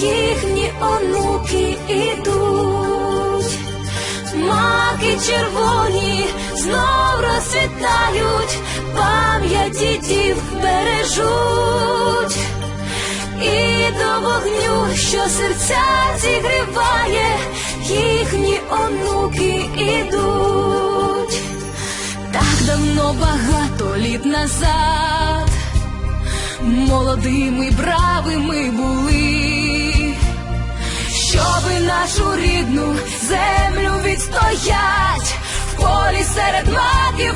їхні онуки ідуть. Маки червоні знов розцвітають, пам'ять дідів бережуть. І до вогню, що серця зігріває, їхні онуки ідуть. Так давно багато літ назад молодими бравими рідну землю відстоять, в полі серед маків.